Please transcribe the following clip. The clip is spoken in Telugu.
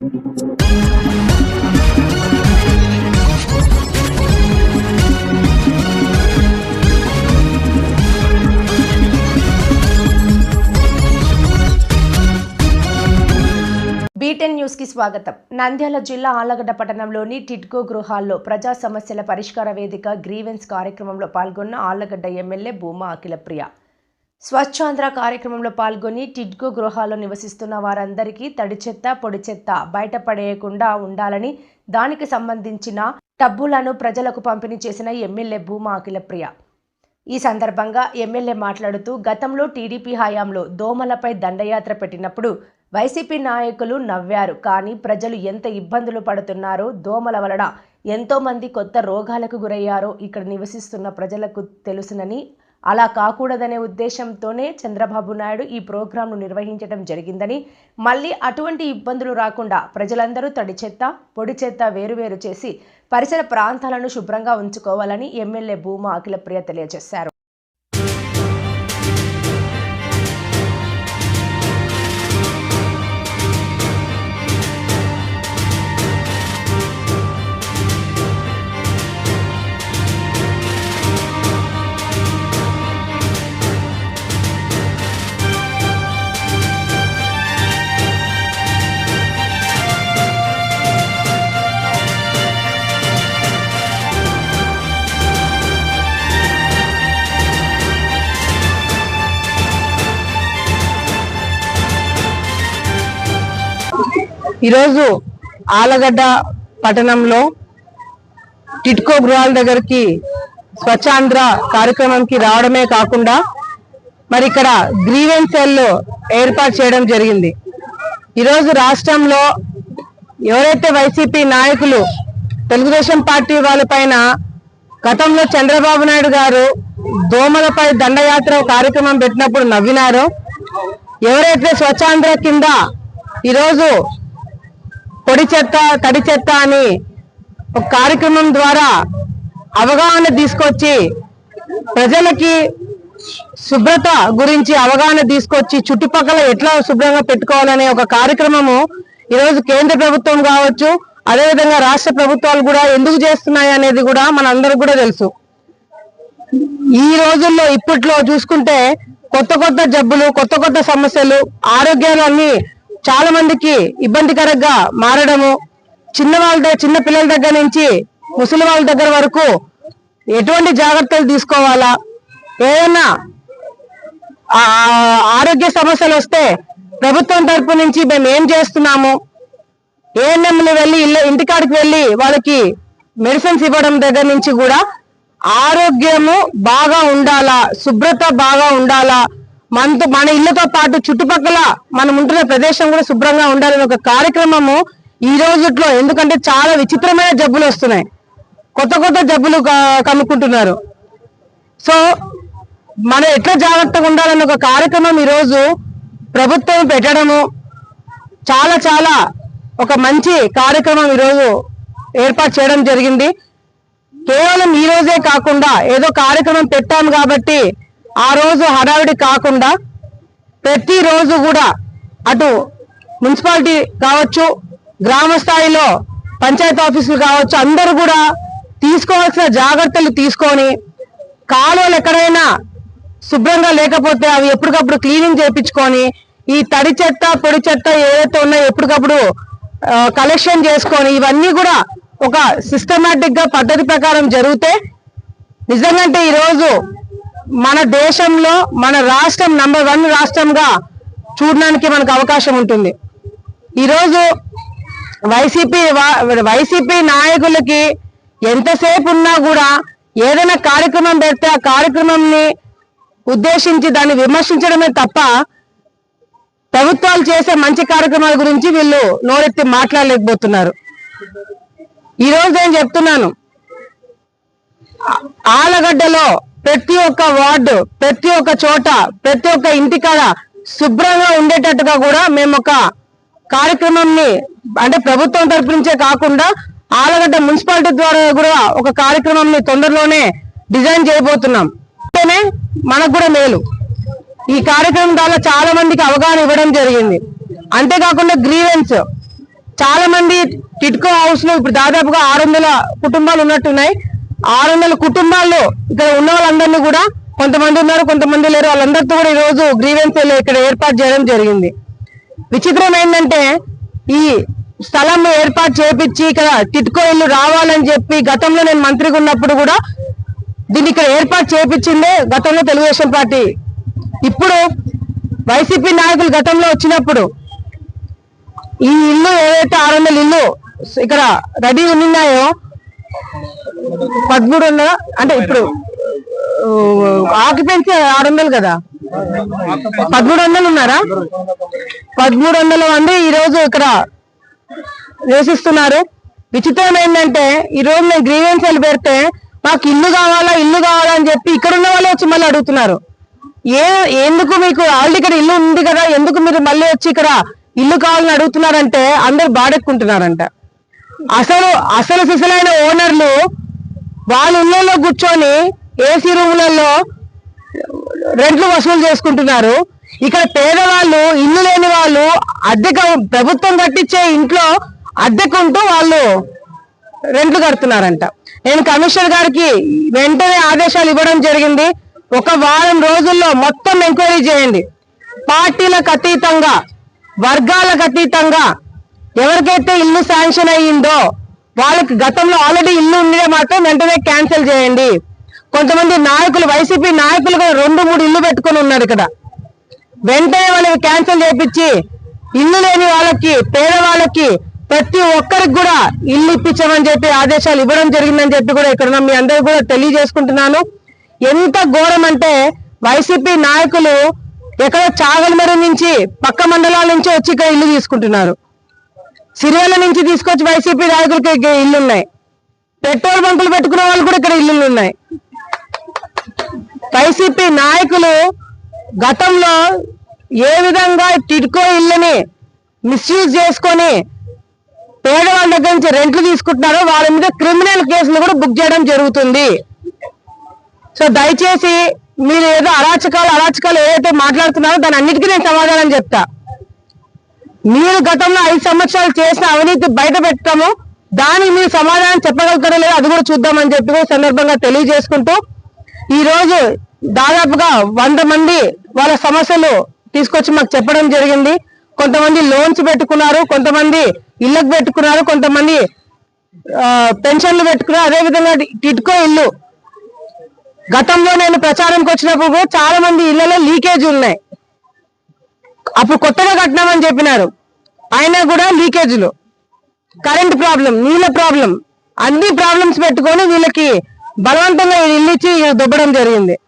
బీటెన్ న్యూస్కి స్వాగతం. నంద్యాల జిల్లా ఆలగడ్డ పట్టణంలోని టిడ్కో గృహాల్లో ప్రజా సమస్యల పరిష్కార వేదిక గ్రీవెన్స్ కార్యక్రమంలో పాల్గొన్న ఆళ్ళగడ్డ ఎమ్మెల్యే భూమా అఖిలప్రియ. స్వచ్ఛాంధ్ర కార్యక్రమంలో పాల్గొని టిడ్కో గృహాల్లో నివసిస్తున్న వారందరికీ తడి చెత్త పొడి చెత్త బయటపడేయకుండా ఉండాలని దానికి సంబంధించిన టబ్బులను ప్రజలకు పంపిణీ చేసిన ఎమ్మెల్యే భూమా అఖిలప్రియ. ఈ సందర్భంగా ఎమ్మెల్యే మాట్లాడుతూ గతంలో టీడీపీ హయాంలో దోమలపై దండయాత్ర పెట్టినప్పుడు వైసీపీ నాయకులు నవ్వారు. కానీ ప్రజలు ఎంత ఇబ్బందులు పడుతున్నారో దోమల వలన ఎంతోమంది కొత్త రోగాలకు గురయ్యారో ఇక్కడ నివసిస్తున్న ప్రజలకు తెలుసునని అలా కాకూడదనే ఉద్దేశంతోనే చంద్రబాబు నాయుడు ఈ ప్రోగ్రాంను నిర్వహించడం జరిగిందని మళ్ళీ అటువంటి ఇబ్బందులు రాకుండా ప్రజలందరూ తడి చెత్త పొడి చెత్త వేరువేరు చేసి పరిసర ప్రాంతాలను శుభ్రంగా ఉంచుకోవాలని ఎమ్మెల్యే భూమా అఖిలప్రియ తెలియజేశారు. ఈరోజు ఆలగడ్డ పట్టణంలో టిట్కో గృహాల దగ్గరికి స్వచ్ఛాంధ్ర కార్యక్రమంకి రావడమే కాకుండా మరి ఇక్కడ గ్రీవెన్స్ సెల్ ఏర్పాటు చేయడం జరిగింది. ఈరోజు రాష్ట్రంలో ఎవరైతే వైసీపీ నాయకులు తెలుగుదేశం పార్టీ వాళ్ళపైన గతంలో చంద్రబాబు నాయుడు గారు దోమలపై దండయాత్ర కార్యక్రమం పెట్టినప్పుడు నవ్వినారో ఎవరైతే స్వచ్ఛాంధ్ర కింద ఈరోజు పొడి చెత్త తడి చెత్త అని ఒక కార్యక్రమం ద్వారా అవగాహన తీసుకొచ్చి ప్రజలకి శుభ్రత గురించి అవగాహన తీసుకొచ్చి చుట్టుపక్కల ఎట్లా శుభ్రంగా పెట్టుకోవాలనే ఒక కార్యక్రమము ఈరోజు కేంద్ర ప్రభుత్వం కావచ్చు అదేవిధంగా రాష్ట్ర ప్రభుత్వాలు కూడా ఎందుకు చేస్తున్నాయి అనేది కూడా మనందరికి కూడా తెలుసు. ఈ రోజుల్లో ఇప్పట్లో చూసుకుంటే కొత్త కొత్త జబ్బులు కొత్త కొత్త సమస్యలు ఆరోగ్యాలు అన్ని చాలా మందికి ఇబ్బందికరంగా మారడము. చిన్న వాళ్ళ చిన్న పిల్లల దగ్గర నుంచి ముసలి వాళ్ళ దగ్గర వరకు ఎటువంటి జాగ్రత్తలు తీసుకోవాలా? ఏదైనా ఆరోగ్య సమస్యలు వస్తే ప్రభుత్వం తరపు నుంచి మేము ఏం చేస్తున్నాము? ఏఎన్ఎంలు వెళ్ళి ఇల్లు ఇంటికాడికి వెళ్ళి వాళ్ళకి మెడిసిన్స్ ఇవ్వడం దగ్గర నుంచి కూడా ఆరోగ్యము బాగా ఉండాలా? శుభ్రత బాగా ఉండాలా? మనతో మన ఇళ్ళతో పాటు చుట్టుపక్కల మనం ఉంటున్న ప్రదేశం కూడా శుభ్రంగా ఉండాలని ఒక కార్యక్రమము ఈ రోజుట్లో. ఎందుకంటే చాలా విచిత్రమైన జబ్బులు వస్తున్నాయి. కొత్త కొత్త జబ్బులు కనుక్కుంటున్నారు. సో మనం ఎట్లా జాగ్రత్తగా ఉండాలని ఒక కార్యక్రమం ఈరోజు ప్రభుత్వం పెట్టడము చాలా చాలా ఒక మంచి కార్యక్రమం ఈరోజు ఏర్పాటు చేయడం జరిగింది. కేవలం ఈ రోజే కాకుండా ఏదో కార్యక్రమం పెట్టాము కాబట్టి ఆ రోజు హడావిడి కాకుండా ప్రతిరోజు కూడా అటు మున్సిపాలిటీ కావచ్చు గ్రామ స్థాయిలో పంచాయతీ ఆఫీసులు కావచ్చు అందరూ కూడా తీసుకోవాల్సిన జాగ్రత్తలు తీసుకొని కాలువలు ఎక్కడైనా శుభ్రంగా లేకపోతే అవి ఎప్పటికప్పుడు క్లీనింగ్ చేయించుకొని ఈ తడి చెత్త పొడి చెత్త ఏదైతే ఉన్నాయో ఎప్పటికప్పుడు కలెక్షన్ చేసుకొని ఇవన్నీ కూడా ఒక సిస్టమేటిక్గా పద్ధతి ప్రకారం జరిగితే నిజంగా ఈ రోజు మన దేశంలో మన రాష్ట్రం నంబర్ వన్ రాష్ట్రంగా చూడడానికి మనకు అవకాశం ఉంటుంది. ఈరోజు వైసీపీ వైసీపీ నాయకులకి ఎంతసేపు ఉన్నా కూడా ఏదైనా కార్యక్రమం పెడితే ఆ కార్యక్రమంని ఉద్దేశించి దాన్ని విమర్శించడమే తప్ప ప్రభుత్వాలు చేసే మంచి కార్యక్రమాల గురించి వీళ్ళు నోరెత్తి మాట్లాడలేకపోతున్నారు. ఈ రోజు నేను చెప్తున్నాను. ఆలగడ్డలో ప్రతి ఒక్క వార్డు ప్రతి ఒక్క చోట ప్రతి ఒక్క ఇంటికాడ శుభ్రంగా ఉండేటట్టుగా కూడా మేము ఒక కార్యక్రమంని అంటే ప్రభుత్వం తరపు నుంచే కాకుండా ఆలగడ్డ మున్సిపాలిటీ ద్వారా కూడా ఒక కార్యక్రమంని తొందరలోనే డిజైన్ చేయబోతున్నాం. అంటేనే మనకు కూడా మేలు. ఈ కార్యక్రమం ద్వారా చాలా మందికి అవగాహన ఇవ్వడం జరిగింది. అంతేకాకుండా గ్రీవెన్స్. చాలా మంది టిట్కో హౌస్లో ఇప్పుడు దాదాపుగా ఆరు వందల కుటుంబాలు ఉన్నట్టున్నాయి. ఆరు వందల కుటుంబాల్లో ఇక్కడ ఉన్న వాళ్ళందరినీ కూడా కొంతమంది ఉన్నారు కొంతమంది లేరు. వాళ్ళందరితో కూడా ఈరోజు రోజు గ్రీవెన్స్ ఇక్కడ ఏర్పాటు చేయడం జరిగింది. విచిత్రం ఏంటంటే ఈ స్థలం ఏర్పాటు చేపించి ఇక్కడ టిట్కో ఇల్లు రావాలని చెప్పి గతంలో నేను మంత్రిగా ఉన్నప్పుడు కూడా దీన్ని ఇక్కడ ఏర్పాటు చేపించిందే గతంలో తెలుగుదేశం పార్టీ. ఇప్పుడు వైసీపీ నాయకులు గతంలో వచ్చినప్పుడు ఈ ఇల్లు ఏదైతే ఆరు వందల ఇల్లు ఇక్కడ రెడీ ఉన్నాయో పదమూడు వందల అంటే ఇప్పుడు ఆక్యుపెన్సీ ఆరు వందలు కదా? పదమూడు వందలు ఉన్నారా పదమూడు వందల మంది ఈ రోజు ఇక్కడ నివసిస్తున్నారు. విచిత్రం ఏంటంటే ఈ రోజు నేను గ్రీవెన్సీలు పెడితే మాకు ఇల్లు కావాలా ఇల్లు కావాలా అని చెప్పి ఇక్కడ ఉన్న వాళ్ళే వచ్చి మళ్ళీ అడుగుతున్నారు. ఏ ఎందుకు మీకు ఆల్రెడీ ఇక్కడ ఇల్లు ఉంది కదా ఎందుకు మీరు మళ్ళీ వచ్చి ఇక్కడ ఇల్లు కావాలని అడుగుతున్నారంటే అందరు బాడెక్కుంటున్నారంట. అసలు అసలు సిసలైన ఓనర్లు వాళ్ళ ఇళ్ళలో కూర్చొని ఏసీ రూములలో రెంట్లు వసూలు చేసుకుంటున్నారు. ఇక్కడ పేదవాళ్ళు ఇల్లు లేని వాళ్ళు అద్దెకు ప్రభుత్వం కట్టించే ఇంట్లో అద్దెకుంటూ వాళ్ళు రెంట్లు కడుతున్నారంట. నేను కమిషనర్ గారికి వెంటనే ఆదేశాలు ఇవ్వడం జరిగింది. ఒక వారం రోజుల్లో మొత్తం ఎంక్వైరీ చేయండి. పార్టీలకు అతీతంగా వర్గాలకు అతీతంగా ఎవరికైతే ఇల్లు శాంక్షన్ అయ్యిందో వాళ్ళకి గతంలో ఆల్రెడీ ఇల్లు ఉండే మాత్రం వెంటనే క్యాన్సిల్ చేయండి. కొంతమంది నాయకులు వైసీపీ నాయకులు కూడా రెండు మూడు ఇల్లు పెట్టుకొని ఉన్నారు ఇక్కడ. వెంటనే వాళ్ళకి క్యాన్సిల్ చేపించి ఇల్లు లేని వాళ్ళకి పేదవాళ్ళకి ప్రతి ఒక్కరికి కూడా ఇల్లు ఇప్పించమని చెప్పి ఆదేశాలు ఇవ్వడం జరిగిందని చెప్పి కూడా ఇక్కడ మీ అందరికి కూడా తెలియజేసుకుంటున్నాను. ఎంత ఘోరం అంటే వైసీపీ నాయకులు ఎక్కడో చాగలమరి నుంచి పక్క మండలాల నుంచి వచ్చి ఇక్కడ ఇల్లు తీసుకుంటున్నారు. సిరియాల నుంచి తీసుకొచ్చి వైసీపీ నాయకులకి ఇక్కడ ఇల్లు ఉన్నాయి పెట్రోల్ బంకులు పెట్టుకునే వాళ్ళు కూడా ఇక్కడ ఇల్లులు ఉన్నాయి వైసీపీ నాయకులు గతంలో ఏ విధంగా టిడ్కో ఇల్లుని మిస్యూజ్ చేసుకొని పేదవాళ్ళ దగ్గర నుంచి రెంట్లు తీసుకుంటున్నారో వాళ్ళ మీద క్రిమినల్ కేసులు కూడా బుక్ చేయడం జరుగుతుంది. సో దయచేసి మీరు ఏదో అరాచకాలు అరాచకాలు ఏదైతే మాట్లాడుతున్నారో దాని అన్నిటికీ నేను సమాధానం చెప్తా. మీరు గతంలో ఐదు సంవత్సరాలు చేసిన అవినీతి బయట పెట్టాము దానికి మీరు సమాధానం చెప్పగలుగుతారో లేదో అది కూడా చూద్దామని చెప్పి సందర్భంగా తెలియజేసుకుంటూ ఈ రోజు దాదాపుగా వంద మంది వాళ్ళ సమస్యలు తీసుకొచ్చి మాకు చెప్పడం జరిగింది. కొంతమంది లోన్స్ పెట్టుకున్నారు కొంతమంది ఇళ్ళకు పెట్టుకున్నారు కొంతమంది పెన్షన్లు పెట్టుకున్నారు. అదే విధంగా టిట్కో ఇల్లు. గతంలో నేను ప్రచారంకి వచ్చినప్పుడు చాలా మంది ఇళ్ళలో లీకేజ్ ఉన్నాయి. అప్పుడు కొత్తగా కట్టినామని చెప్పినారు. అయినా కూడా లీకేజీలు. కరెంట్ ప్రాబ్లం నీళ్ళ ప్రాబ్లం. అన్ని ప్రాబ్లమ్స్ పెట్టుకొని వీళ్ళకి బలవంతంగా ఇల్లు ఇచ్చి దుబ్బడం జరిగింది.